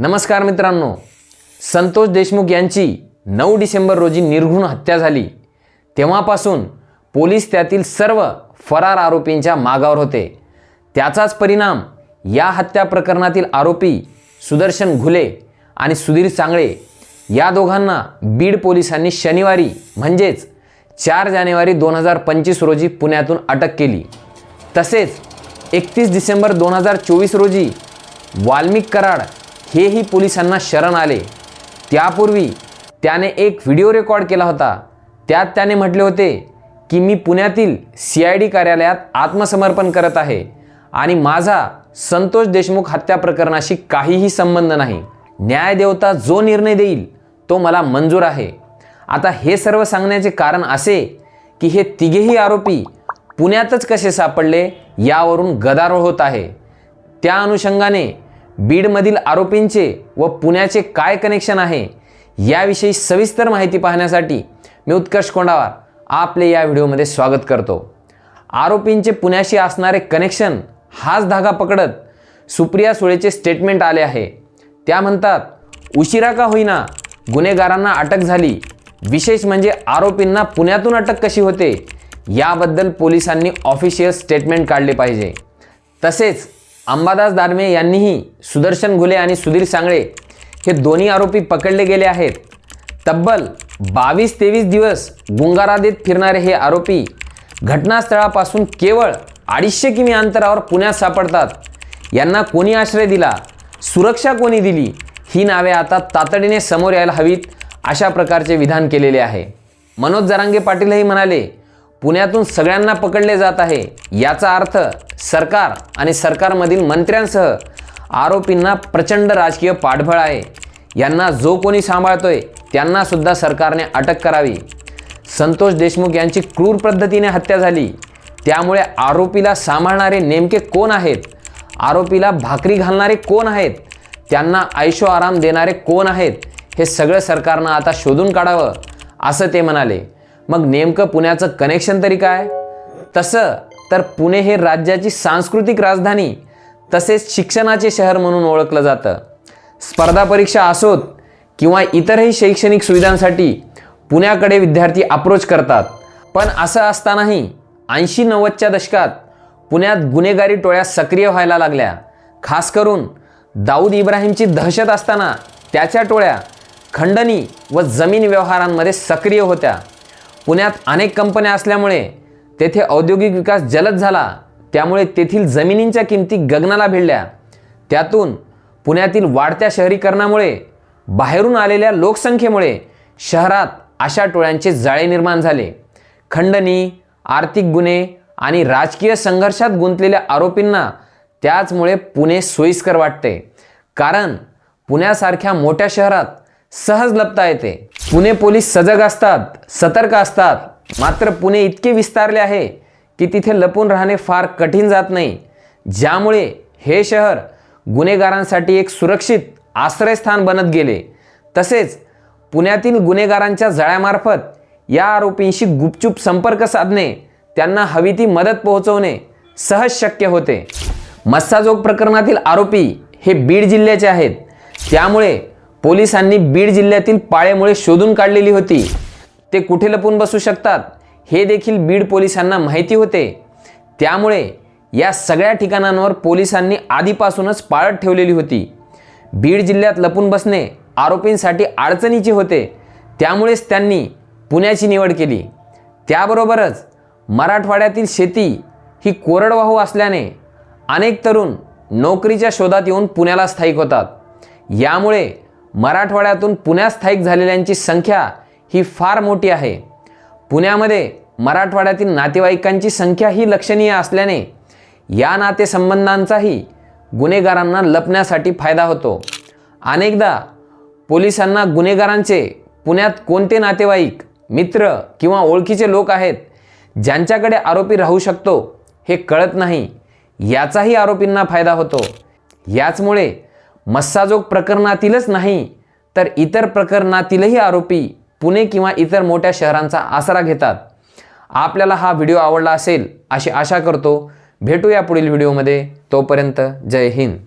नमस्कार मित्रांनो. संतोष देशमुख यांची नऊ डिसेंबर रोजी निर्घृण हत्या झाली. तेव्हापासून पोलीस त्यातील सर्व फरार आरोपींच्या मागावर होते. त्याचाच परिणाम या हत्या प्रकरणातील आरोपी सुदर्शन घुले आणि सुधीर चांगळे या दोघांना बीड पोलिसांनी शनिवारी म्हणजेच चार जानेवारी दोन हजार पंचवीस रोजी पुण्यातून अटक केली. तसेच एकतीस डिसेंबर दोन हजार चोवीस रोजी वाल्मिक कराड हेही पोलिसांना शरण आले. त्यापूर्वी त्याने एक व्हिडिओ रेकॉर्ड केला होता. त्यात त्याने म्हटले होते की मी पुण्यातील सी आय डी कार्यालयात आत्मसमर्पण करत आहे आणि माझा संतोष देशमुख हत्या प्रकरणाशी काहीही संबंध नाही. न्यायदेवता जो निर्णय देईल तो मला मंजूर आहे. आता हे सर्व सांगण्याचे कारण असे की हे तिघेही आरोपी पुण्यातच कसे सापडले यावरून गदारोळ होत आहे. त्या अनुषंगाने बीडमधील आरोपींचे व पुण्याचे काय कनेक्शन आहे याविषयी सविस्तर माहिती पाहण्यासाठी मी उत्कर्ष कोंडावार आपले या व्हिडिओमध्ये स्वागत करतो. आरोपींचे पुण्याशी असणारे कनेक्शन हाच धागा पकडत सुप्रिया सुळेचे स्टेटमेंट आले आहे. त्या म्हणतात उशिरा का होईना गुन्हेगारांना अटक झाली. विशेष म्हणजे आरोपींना पुण्यातून अटक कशी होते याबद्दल पोलिसांनी ऑफिशियल स्टेटमेंट काढले पाहिजे. तसेच अंबादास दानवे यांनीही सुदर्शन घुले आणि सुधीर सांगळे हे दोन्ही आरोपी पकडले गेले आहेत. तब्बल बावीस तेवीस दिवस गुंगारा देत फिरणारे हे आरोपी घटनास्थळापासून केवळ अडीचशे किमी अंतरावर पुण्यात सापडतात. यांना कोणी आश्रय दिला? सुरक्षा कोणी दिली? ही नावे आता तातडीने समोर यायला हवीत अशा प्रकारचे विधान केलेले आहे. मनोज जरांगे पाटीलही म्हणाले पुण्यातून सगळ्यांना पकडले जात आहे. याचा अर्थ सरकार आणि सरकारमधील मंत्र्यांसह आरोपींना प्रचंड राजकीय पाठबळ आहे. यांना जो कोणी सांभाळतोय त्यांना सुद्धा सरकारने अटक करावी. संतोष देशमुख यांची क्रूर पद्धतीने हत्या झाली. त्यामुळे आरोपीला सांभाळणारे नेमके कोण आहेत? आरोपीला भाकरी घालणारे कोण आहेत? त्यांना ऐशो आराम देणारे कोण आहेत? हे सगळं सरकारनं आता शोधून काढावं असं ते म्हणाले. मग नेमकं पुण्याचं कनेक्शन तरी काय? तसं तर पुणे हे राज्याची सांस्कृतिक राजधानी तसेच शिक्षणाचे शहर म्हणून ओळखलं जातं. स्पर्धा परीक्षा असोत किंवा इतरही शैक्षणिक सुविधांसाठी पुण्याकडे विद्यार्थी अप्रोच करतात. पण असं असतानाही ऐंशी नव्वदच्या दशकात पुण्यात गुन्हेगारी टोळ्या सक्रिय व्हायला लागल्या. खास करून दाऊद इब्राहिमची दहशत असताना त्याच्या टोळ्या खंडणी व जमीन व्यवहारांमध्ये सक्रिय होत्या. पुण्यात अनेक कंपन्या असल्यामुळे तेथे औद्योगिक विकास जलद झाला. त्यामुळे तेथील जमिनींच्या किमती गगनाला भिडल्या. त्यातून पुण्यातील वाढत्या शहरीकरणामुळे बाहेरून आलेल्या लोकसंख्येमुळे शहरात अशा टोळ्यांचे जाळे निर्माण झाले. खंडणी आर्थिक गुन्हे आणि राजकीय संघर्षात गुंतलेल्या आरोपींना त्याचमुळे पुणे सोयीस्कर वाटते. कारण पुण्यासारख्या मोठ्या शहरात सहज लपता येते. पुणे पोलीस सजग असतात सतर्क असतात मात्र पुणे इतके विस्तारले आहे की तिथे लपून राहणे फार कठीण जात नाही. ज्यामुळे हे शहर गुन्हेगारांसाठी एक सुरक्षित आश्रयस्थान बनत गेले. तसेच पुण्यातील गुन्हेगारांच्या जळ्यामार्फत या आरोपींशी गुपचूप संपर्क साधणे त्यांना हवी ती मदत पोहोचवणे सहज शक्य होते. मस्साजोग प्रकरणातील आरोपी हे बीड जिल्ह्याचे आहेत. त्यामुळे पोलिसांनी बीड जिल्ह्यातील पाळेमुळे शोधून काढलेली होती. ते कुठे लपून बसू शकतात? हे देखील बीड पोलिसांना माहिती होते. त्यामुळे या सगळ्या ठिकाणांवर पोलिसांनी आधीपासूनच पाळत ठेवलेली होती. बीड जिल्ह्यात लपून बसणे आरोपींसाठी अडचणीचे होते. त्यामुळेच त्यांनी पुण्याची निवड केली. त्याबरोबरच मराठवाड्यातील शेती ही कोरडवाहू असल्याने अनेक तरुण नोकरीच्या शोधात येऊन पुण्याला स्थायिक होतात. यामुळे मराठवाड्यातून पुण्यात स्थायिक झालेल्यांची संख्या ही फार मोठी आहे. पुण्यामध्ये मराठवाड्यातील नातेवाईकांची संख्या ही लक्षणीय असल्याने या नातेसंबंधांचाही गुन्हेगारांना लपण्यासाठी फायदा होतो. अनेकदा पोलिसांना गुन्हेगारांचे पुण्यात कोणते नातेवाईक मित्र किंवा ओळखीचे लोक आहेत ज्यांच्याकडे आरोपी राहू शकतो हे कळत नाही. याचाही आरोपींना फायदा होतो. याचमुळे मस्साजोग प्रकरणातीलच नाही तर इतर प्रकरणातीलही आरोपी पुणे किंवा इतर मोठ्या शहरांचा आसरा घेतात. आपल्याला हा व्हिडिओ आवडला असेल अशी आशा करतो. भेटूया पुढील व्हिडिओमध्ये. तोपर्यंत जय हिंद.